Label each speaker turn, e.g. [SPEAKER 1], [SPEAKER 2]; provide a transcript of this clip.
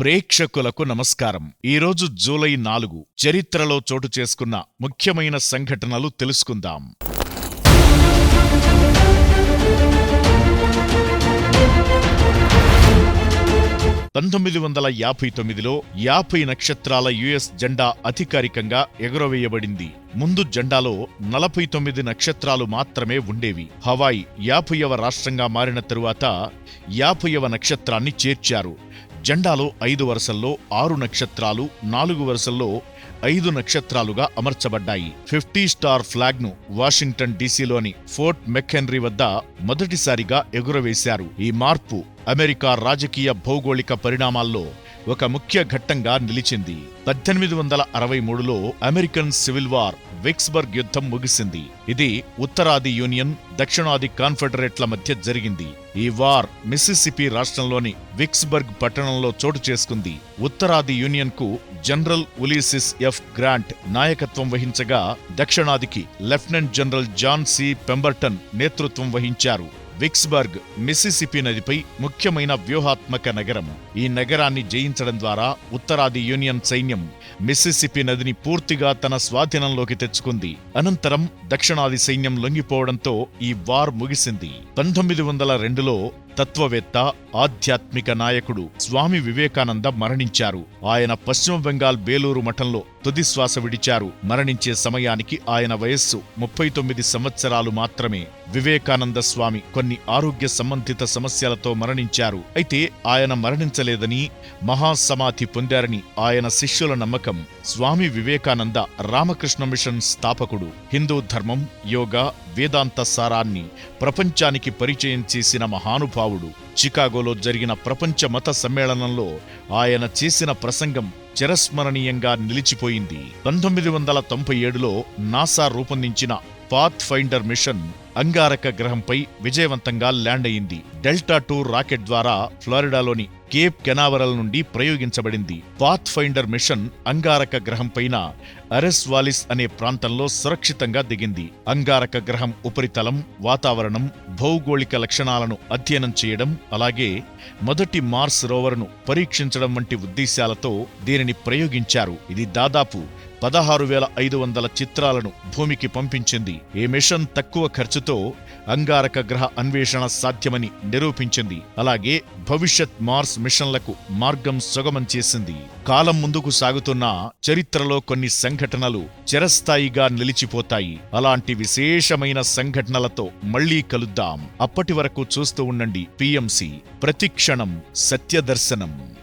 [SPEAKER 1] ప్రేక్షకులకు నమస్కారం. ఈరోజు జూలై నాలుగు చరిత్రలో చోటు చేసుకున్న ముఖ్యమైన సంఘటనలు తెలుసుకుందాం. పంతొమ్మిది వందల యాభై తొమ్మిదిలో యాభై నక్షత్రాల యుఎస్ జెండా అధికారికంగా ఎగురవేయబడింది. ముందు జెండాలో నలభై తొమ్మిది నక్షత్రాలు మాత్రమే ఉండేవి. హవాయ్ యాభైవ రాష్ట్రంగా మారిన తరువాత యాభైవ నక్షత్రాన్ని చేర్చారు. జెండాలో ఐదు వరుసల్లో ఆరు నక్షత్రాలు నాలుగు వరుసల్లో ఐదు నక్షత్రాలుగా అమర్చబడ్డాయి. ఫిఫ్టీ స్టార్ ఫ్లాగ్ను వాషింగ్టన్ డీసీలోని ఫోర్ట్ మెక్హెన్రీ వద్ద మొదటిసారిగా ఎగురవేశారు. ఈ మార్పు అమెరికా రాజకీయ భౌగోళిక పరిణామాల్లో ఒక ముఖ్య ఘట్టంగా నిలిచింది. పద్దెనిమిది వందల అరవై మూడులో అమెరికన్ సివిల్ వార్ విక్స్బర్గ్ యుద్ధం ముగిసింది. ఇది ఉత్తరాది యూనియన్ దక్షిణాది కాన్ఫెడరేట్ల మధ్య జరిగింది. ఈ వార్ మిస్సిసిపి రాష్ట్రంలోని విక్స్బర్గ్ పట్టణంలో చోటు చేసుకుంది. ఉత్తరాది యూనియన్కు జనరల్ ఉలీసిస్ ఎఫ్ గ్రాంట్ నాయకత్వం వహించగా దక్షిణాదికి lieutenant general John C Pemberton నేతృత్వం వహించారు. విక్స్బర్గ్ మిస్సిసిపి నదిపై ముఖ్యమైన వ్యూహాత్మక నగరం. ఈ నగరాన్ని జయించడం ద్వారా ఉత్తరాది యూనియన్ సైన్యం మిస్సిసిపి నదిని పూర్తిగా తన స్వాధీనంలోకి తెచ్చుకుంది. అనంతరం దక్షిణాది సైన్యం లొంగిపోవడంతో ఈ వార్ ముగిసింది. పంతొమ్మిది వందల రెండులో తత్వవేత్త ఆధ్యాత్మిక నాయకుడు స్వామి వివేకానంద మరణించారు. ఆయన పశ్చిమ బెంగాల్ బేలూరు మఠంలో తుది శ్వాస విడిచారు. మరణించే సమయానికి ఆయన వయస్సు ముప్పై తొమ్మిది సంవత్సరాలు మాత్రమే. వివేకానంద స్వామి కొన్ని ఆరోగ్య సంబంధిత సమస్యలతో మరణించారు. అయితే ఆయన మరణించలేదని మహాసమాధి పొందారని ఆయన శిష్యుల నమ్మకం స్వామి వివేకానంద రామకృష్ణ మిషన్ స్థాపకుడు. హిందూ ధర్మం యోగా వేదాంత సారాన్ని ప్రపంచానికి పరిచయం చేసిన మహానుభావుడు చికాగోలో జరిగిన ప్రపంచ మత సమ్మేళనంలో ఆయన చేసిన ప్రసంగం చిరస్మరణీయంగా నిలిచిపోయింది. పంతొమ్మిది వందల తొంభై ఏడులో నాసా రూపొందించిన పాత్ ఫైండర్ మిషన్ అంగారక గ్రహంపై విజయవంతంగా ల్యాండ్ అయింది. డెల్టా టూ రాకెట్ ద్వారా ఫ్లోరిడాలోని కేప్ కెనావరల్ నుండి ప్రయోగించబడింది పాత్ ఫైండర్ మిషన్ అంగారక గ్రహం పైన అరెస్ వాలిస్ అనే ప్రాంతంలో సురక్షితంగా దిగింది. అంగారక గ్రహం ఉపరితలం వాతావరణం భౌగోళిక లక్షణాలను అధ్యయనం చేయడం అలాగే మొదటి మార్స్ రోవర్ను పరీక్షించడం వంటి ఉద్దేశాలతో దీనిని ప్రయోగించారు. ఇది దాదాపు పదహారు వేల ఐదు వందల చిత్రాలను భూమికి పంపించింది. ఈ మిషన్ తక్కువ ఖర్చుతో అంగారక గ్రహ అన్వేషణ సాధ్యమని నిరూపించింది. అలాగే భవిష్యత్ మార్స్ మిషన్లకు మార్గం సుగమం చేసింది. కాలం ముందుకు సాగుతున్న చరిత్రలో కొన్ని సంఘటనలు చిరస్థాయిగా నిలిచిపోతాయి. అలాంటి విశేషమైన సంఘటనలతో మళ్ళీ కలుద్దాం. అప్పటి వరకు చూస్తూ ఉండండి. పిఎంసి ప్రతిక్షణం సత్యదర్శనం.